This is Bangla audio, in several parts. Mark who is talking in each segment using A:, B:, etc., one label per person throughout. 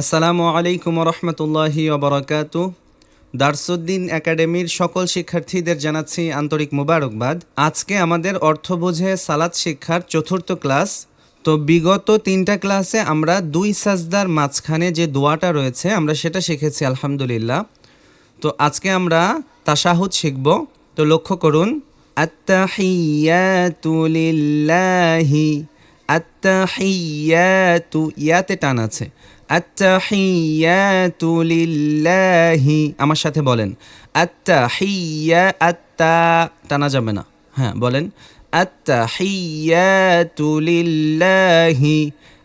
A: আসসালামু আলাইকুম রহমতুল্লাহি ওবরাকাত দারসুদ্দিন একাডেমির সকল শিক্ষার্থীদের জানাচ্ছি আন্তরিক মুবারকবাদ। আজকে আমাদের অর্থ বোঝে সালাদ শিক্ষার চতুর্থ ক্লাস। তো বিগত তিনটা ক্লাসে আমরা দুই সাজদার মাঝখানে যে দোয়াটা রয়েছে, আমরা সেটা শিখেছি, আলহামদুলিল্লাহ। তো আজকে আমরা তাশাহুদ শিখব। তো লক্ষ্য করুন, আত্তাহিয়াতু লিল্লাহি, আত্তাহিয়াতু ইয়াতে টান আছে। আত্তাহিয়াতু লিল্লাহি আমার সাথে বলেন আত্তাহিয়া আত্তা টানা যাবে না হ্যাঁ বলেন আত্তাহিয়াতু লিল্লাহি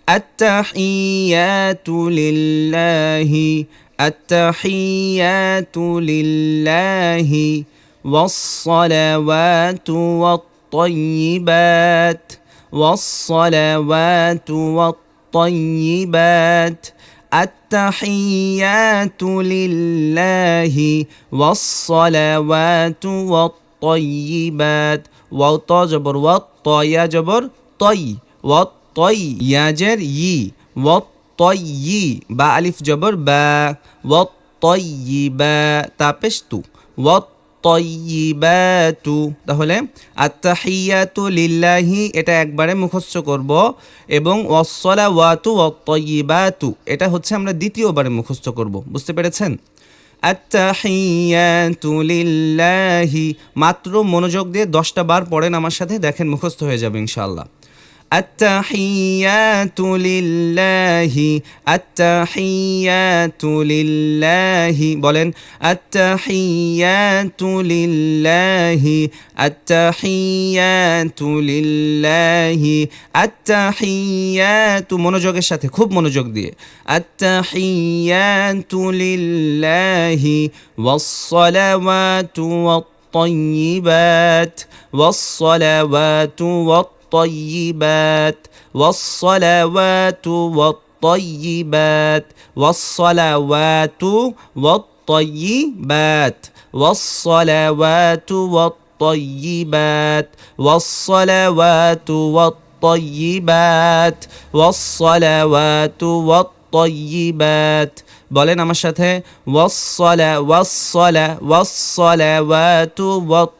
A: আত্তাহিয়াতু লিল্লাহি التحيات لله والصلوات والطيبات والصلوات والطيبات الطيبات. التحيات لله والصلوات والطيبات. والطا جبر والطا يجبر طي والطي يجر يي والطي بألف جبر با والطيبات تابشتو والطيبات তয়িবাতু তাহলে আত্তাহিয়াতু লিল্লাহি, এটা একবারে মুখস্থ করব। এবং ওয়াসলা ওয়াতু ওয়াতয়িবাতু এটা হচ্ছে আমরা দ্বিতীয়বারে মুখস্থ করব। বুঝতে পেরেছেন? আত্তাহিয়াতু লিল্লাহি। মাত্র মনোযোগ দিয়ে দশটা বার পড়েন, আমার সাথে দেখেন মুখস্থ হয়ে যাবে ইনশাআল্লাহ। التحيات لله التحيات لله বলেন التحيات لله التحيات لله التحيات মনোযোগের সাথে খুব মনোযোগ দিয়ে التحيات لله والصلوات والطيبات والصلوات والطيبات والطيبات والصلوات والطيبات والصلوات والطيبات والصلوات والطيبات والصلوات والطيبات والصلوات والطيبات বলেন আমার সাথে ওয়াসসালা ওয়াসসালা ওয়াসসালাওয়াতু ওয়াত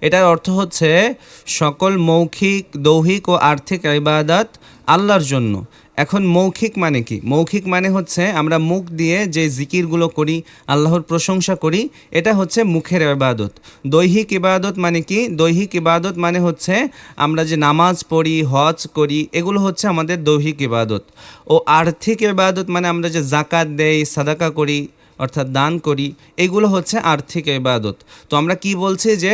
A: এটার অর্থ হচ্ছে সকল মৌখিক, দৌহিক ও আর্থিক ইবাদত আল্লাহর জন্য। এখন মৌখিক মানে কি? মৌখিক মানে হচ্ছে আমরা মুখ দিয়ে যে জিকিরগুলো করি, আল্লাহর প্রশংসা করি, এটা হচ্ছে মুখের ইবাদত। দৈহিক ইবাদত মানে কি? দৈহিক ইবাদত মানে হচ্ছে আমরা যে নামাজ পড়ি, হজ করি, এগুলো হচ্ছে আমাদের দৈহিক ইবাদত। ও আর্থিক ইবাদত মানে আমরা যে জাকাত দেই, সাদাকা করি অর্থাৎ দান করি এগুলো হচ্ছে আর্থিক ইবাদত তো আমরা কি বলছি যে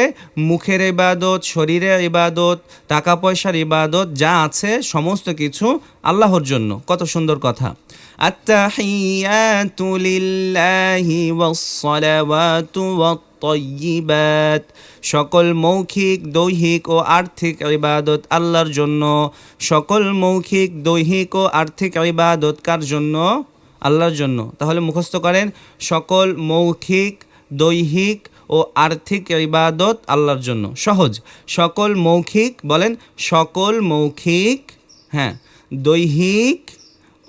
A: মুখের ইবাদত শরীরের ইবাদত টাকা পয়সার ইবাদত যা আছে সমস্ত কিছু আল্লাহর জন্য কত সুন্দর কথা التحيات لله والصلوات والطيبات সকল মৌখিক দৈহিক ও আর্থিক ইবাদত আল্লাহর জন্য সকল মৌখিক দৈহিক ও আর্থিক ইবাদত কার জন্য আল্লাহর জন্য। তাহলে মুখস্থ করেন, সকল মৌখিক, দৈহিক ও আর্থিক ইবাদত আল্লাহর জন্য। সহজ। সকল মৌখিক, বলেন সকল মৌখিক হ্যাঁ দৈহিক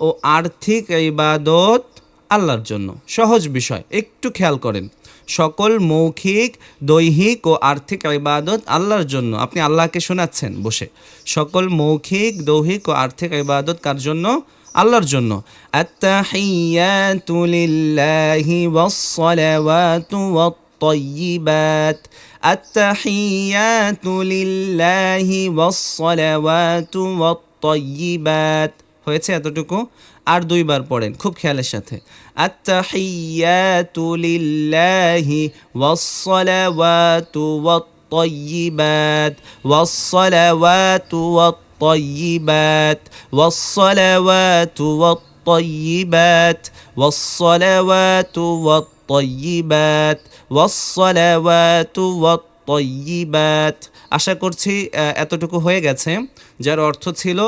A: ও আর্থিক ইবাদত আল্লাহর জন্য। সহজ বিষয়, একটু খেয়াল করেন। সকল মৌখিক, দৈহিক ও আর্থিক ইবাদত আল্লাহর জন্য। আপনি আল্লাহকে শোনাচ্ছেন বসে। সকল মৌখিক, দৈহিক ও আর্থিক ইবাদত কার জন্য? আল্লাহর জন্য। আত্তাহিয়াতু লিল্লাহি ওয়াস-সালাওয়াতু ওয়াত-তাইয়্যিবাত। হয়েছে এতটুকু? আর দুইবার পড়েন, খুব খেয়ালের সাথে। আত্তাহিয়াতু লিল্লাহি ওয়াস-সালাওয়াতু ওয়াত-তাইয়্যিবাত। ওয়াস-সালাওয়াতু ওয়াত والطيبات والصلوات والطيبات والصلوات والطيبات والصلوات والطيبات আশা করছি এতটুকু হয়ে গেছে যার অর্থ ছিল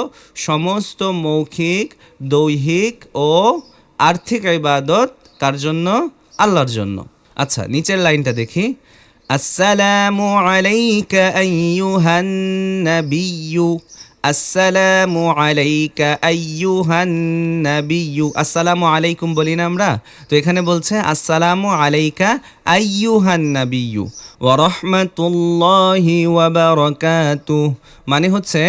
A: সমস্ত মৌখিক দৈহিক ও আর্থিক ইবাদত কার জন্য আল্লাহর জন্য আচ্ছা নিচের লাইনটা দেখি আসসালামু আলাইকা আইয়ুহান নাবিয়্যু আসসালামু আলাইকা আইয়ুহান নাবিয়্যু আসসালামু আলাইকুম বলি না আমরা? তো এখানে বলছে আসসালামু আলাইকা আইয়ুহান নাবিয়্যু ওয়া রাহমাতুল্লাহি ওয়া বারাকাতুহ মানে হচ্ছে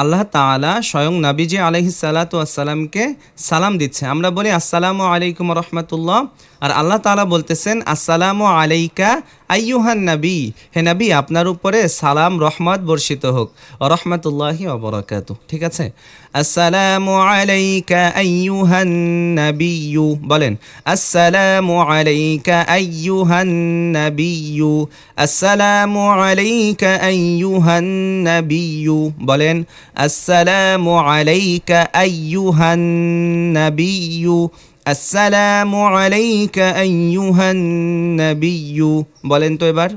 A: আল্লাহ তালা স্বয়ং নাবিজি আলহি সালাতু আসসালামকে সালাম দিচ্ছে। আমরা বলি, আসসালামু আলাইকুম রহমতুল্লাহ। আর আল্লাহ তালা বলতেছেন, আসসালামু আলাইকা আইয়ুহান নবী। হে নাবি, আপনার উপরে সালাম, রহমত বর্ষিত হোক। রহমতুল্লাহি অবরাকাতু ঠিক আছে? আসসালামু আলাইকা আইয়ুহান নবিয়্যু বলেন আসসালামু আলাইকা আইয়ুহান নবিয়্যু আসসালামু আলাইকা আইয়ুহান নবিয়্যু বলেন আসসালামু আলাইকা আইয়ুহান নবিয়্যু আসসালামু আলাইকা আইয়ুহান নবিয়্যু বলেন তো এবার.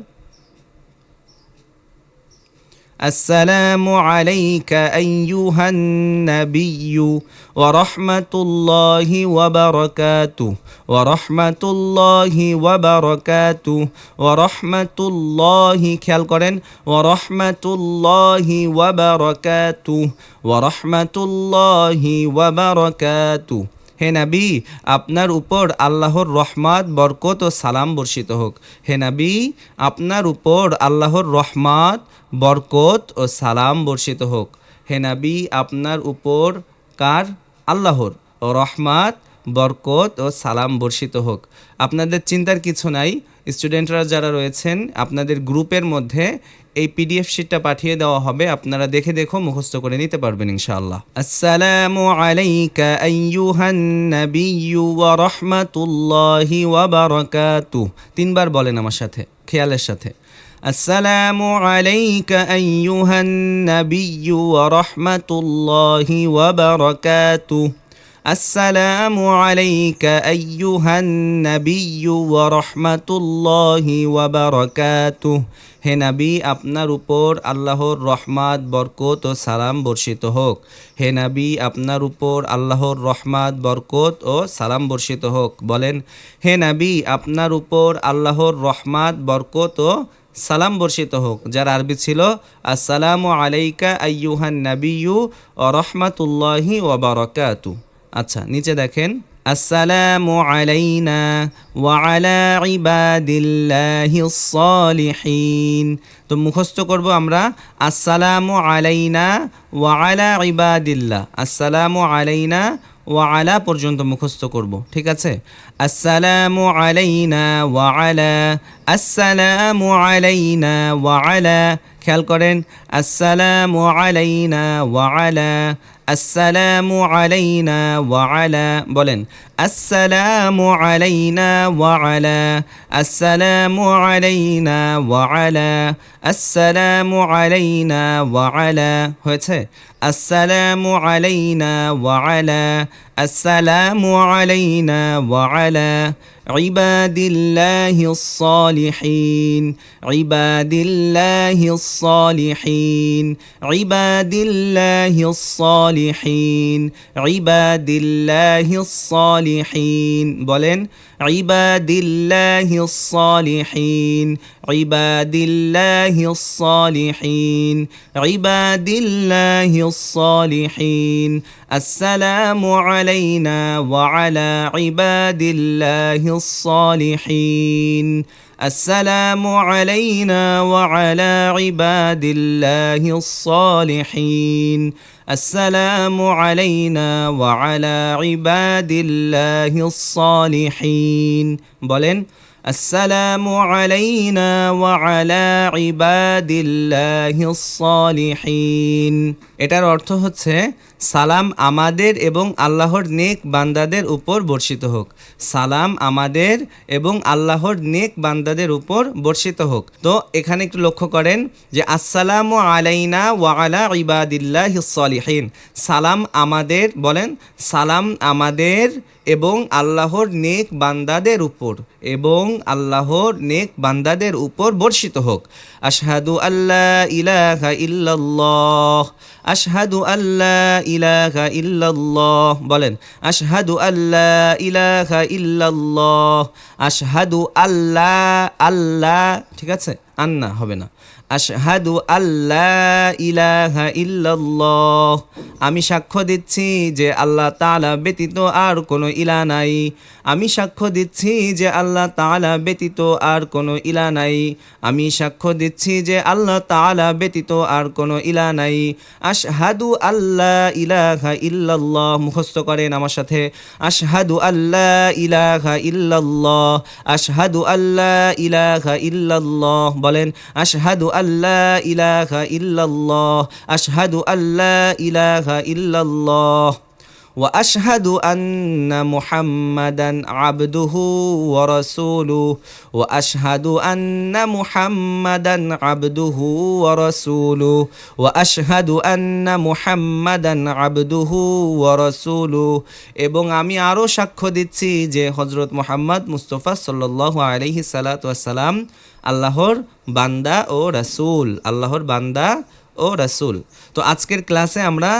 A: السلام عليك أيها النبي ورحمة الله وبركاته ورحمة الله وبركاته ورحمة الله খেয়াল করেন ورحمة الله وبركاته ورحمة الله وبركاته হে নাবি, আপনার উপর আল্লাহর রহমাত, বরকত ও সালাম বর্ষিত হোক। হে নাবি, আপনার উপর আল্লাহর রহমাত, বরকত ও সালাম বর্ষিত হোক। হে নাবি, আপনার উপর কার? আল্লাহর। রহমাত বরকত ও সালাম বর্ষিত হোক। আপনাদের চিন্তার কিছু নাই। স্টুডেন্টরা যারা রয়েছেন, আপনাদের গ্রুপের মধ্যে এই পিডিএফ শিটটা পাঠিয়ে দেওয়া হবে। আপনারা দেখে দেখো, মুখস্থ করে নিতে পারবেন ইনশাআল্লাহ। আসসালামু আলাইকা আইয়ুহান নাবিয়্যু ওয়া রাহমাতুল্লাহি ওয়া বারাকাতুহু তিনবার বলেন আমার সাথে, খেয়ালের সাথে। আসসালামু আলাইকা আইয়ুহান নাবিয়্যু ওয়া রাহমাতুল্লাহি ওয়া বারাকাতুহু আসসালামু আলাইকা আইয়ুহান নাবিয়্যু ওয়া রাহমাতুল্লাহি ওয়া হে নাবি, আপনার উপর আল্লাহর রহমাত, বরকত ও সালাম বর্ষিত হোক। হে নাবি, আপনার উপর আল্লাহর রহমাত, বরকত ও সালাম বর্ষিত হোক। বলেন, হে নাবি, আপনার উপর আল্লাহর রহমাত, বরকত ও সালাম বর্ষিত হোক। যার আরবি ছিল, আসসালামু আলাইকা, আইয়ুহান নাবিউ ও রহমাতুল্লাহি ও বারাকাতুহু আচ্ছা নিচে দেখেন, আসসালামু আলাইনা ওয়া আলা ইবাদিল্লাহি সলিহিন তো মুখস্থ করব আমরা, আসসালামু আলাইনা ওয়া আলা ইবাদিল্লাহ। আসসালামু আলাইনা ওয়া আলা পর্যন্ত মুখস্থ করব, ঠিক আছে? আসসালামু আলাইনা ওয়া আলা, আসসালামু আলাইনা ওয়া আলা, খেয়াল করেন, আসসালামু আলাইনা ওয়া আলা আসসালামু আলাইনা ওয়া আলা বলেন আসসালামু আলাইনা ওয়া আলা আসসালামু আলাইনা ওয়া আলা আসসালামু আলাইনা ওয়া আলা হয়েছে আসসালামু আলাইনা ওয়া আলা আসসালামু আলাইনা ওয়া আলা عباد الله الصالحين عباد الله الصالحين عباد الله الصالحين عباد الله الصالحين বলেন عباد الله الصالحين عباد الله الصالحين عباد الله الصالحين السلام علينا وعلى عباد الله الصالحين السلام علينا وعلى عباد الله الصالحين السلام علينا وعلى عباد الله الصالحين বলেন السلام علينا وعلى عباد الله الصالحين এটার অর্থ হচ্ছে সালাম আমাদের এবং আল্লাহর নেক বান্দাদের উপর বর্ষিত হোক। সালাম আমাদের এবং আল্লাহর নেক বান্দাদের উপর বর্ষিত হোক। তো এখানে একটু লক্ষ্য করেন যে, আসসালামু আলাইনা ওয়া আলা ইবাদিল্লাহ সলিহিন। সালাম আমাদের, বলেন, সালাম আমাদের এবং আল্লাহর নেক বান্দাদের উপর এবং আল্লাহর নেক বান্দাদের উপর বর্ষিত হোক। আশহাদু আল্লাহ ইলাহা ইল্লাল্লাহ। আশহাদু আল্লাহ ইলাহা ইল্লাল্লাহ। বলেন, আশহাদু আল্লাহ ইলাহা ইল্লাল্লাহ। আশহাদু আল্লাহ আল্লাহ ঠিক আছে? আন্না, হবে না। আশহাদু আল্লাহ ইলাহা ইল্লাল্লাহ। আমি সাক্ষ্য দিচ্ছি যে আল্লাহ তাআলা ব্যতীত আর কোনো ইলা নাই। আমি সাক্ষ্য দিচ্ছি যে আল্লাহ তাআলা ব্যতীত আর কোনো ইলা নাই। আমি সাক্ষ্য দিচ্ছি যে আল্লাহ তাআলা ব্যতীত আর কোনো ইলা নাই। আশহাদু আল্লাহ ইলাহা ইল্লাল্লাহ। মুখস্থ করেন আমার সাথে। আশহাদু আল্লাহ ইলাহা ইল্লাল্লাহ। আশহাদু আল্লাহ ইলাহা ইল্লাল্লাহ। বলেন, আশহাদু আল্লাহ ইলাহা ইল্লাল্লাহ আশহাদু আল্লাহ ইলাহা ইল্লাল্লাহ واشهد ان محمدا عبده ورسوله واشهد ان محمدا عبده ورسوله واشهد ان محمدا عبده ورسوله এবং আমি আরও সাক্ষ্য দিচ্ছি যে হজরত মোহাম্মদ মুস্তফা সাল্লাল্লাহু আলাইহি সালাতু ওয়াসালাম আল্লাহর বান্দা ও রাসূল আল্লাহর বান্দা ও রাসূল তো আজকের ক্লাসে আমরা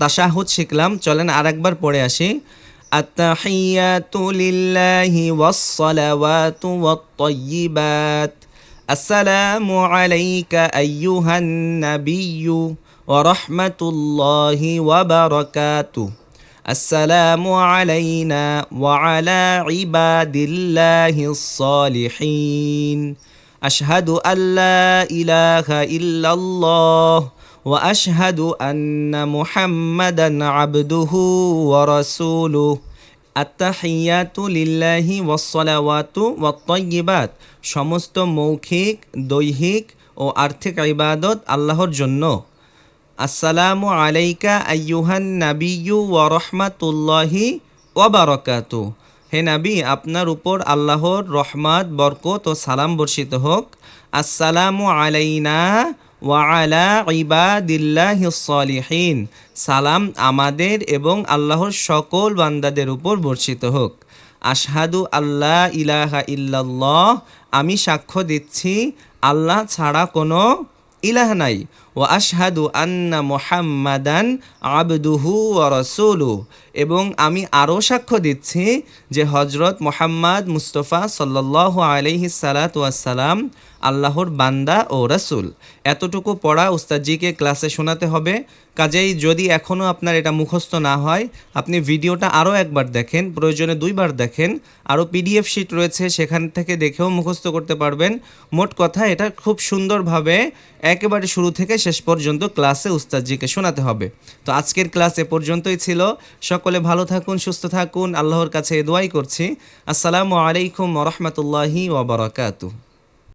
A: তাশাহুদ শিখলাম চলেন আরেকবার পড়ে আসি التحيات لله والصلوات والطيبات السلام عليك أيها النبي ورحمة الله وبركاته السلام علينا وعلى عباد الله الصالحين أشهد أن لا إله إلا الله واشهد ان محمدا عبده ورسوله التحيات লিল্লাহি ওয়াসসালাওয়াতু ওয়াত সমস্ত মৌখিক দৈহিক ও আর্থিক ইবাদত আল্লাহর জন্য আসসালামু আলাইকা আইয়ুহান নাবিয়্যু ওয়া রাহমাতুল্লাহি ওয়া বারাকাতু হে নাবি, আপনার উপর আল্লাহর রহমত, বরকত ও সালাম বর্ষিত হোক। আসসালামু আলাইনা ওয়ালা সালাম আমাদের এবং আল্লাহর সকল বান্দাদের উপর বর্ষিত হোক। আশহাদু আল্লাহ ইলাহা ইল্লাল্লাহ, আমি সাক্ষ্য দিচ্ছি, আল্লাহ ছাড়া কোনো ইলাহ নাই। ও আশহাদু আন্না মোহাম্মাদান আবদুহু ও রসুলু এবং আমি আরও সাক্ষ্য দিচ্ছি যে হজরত মোহাম্মদ মুস্তফা সাল্লাহ আলহি আল্লাহর বান্দা ও রসুল। এতটুকু পড়া উস্তাদজিকে ক্লাসে শোনাতে হবে। কাজেই যদি এখনও আপনার এটা মুখস্থ না হয়, আপনি ভিডিওটা আরও একবার দেখেন, প্রয়োজনে দুইবার দেখেন। আরও পিডিএফ শিট রয়েছে, সেখান থেকে দেখেও মুখস্থ করতে পারবেন। মোট কথা, এটা খুব সুন্দরভাবে একেবারে শুরু থেকে শেষ পর্যন্ত ক্লাসে উস্তাদজিকে শোনাতে হবে। তো আজকের ক্লাস এ পর্যন্তই ছিল। সকলে ভালো থাকুন, সুস্থ থাকুন। আল্লাহর কাছে দোয়াই করছি। আসসালামু আলাইকুম রহমতুল্লাহি ওবরাকাতু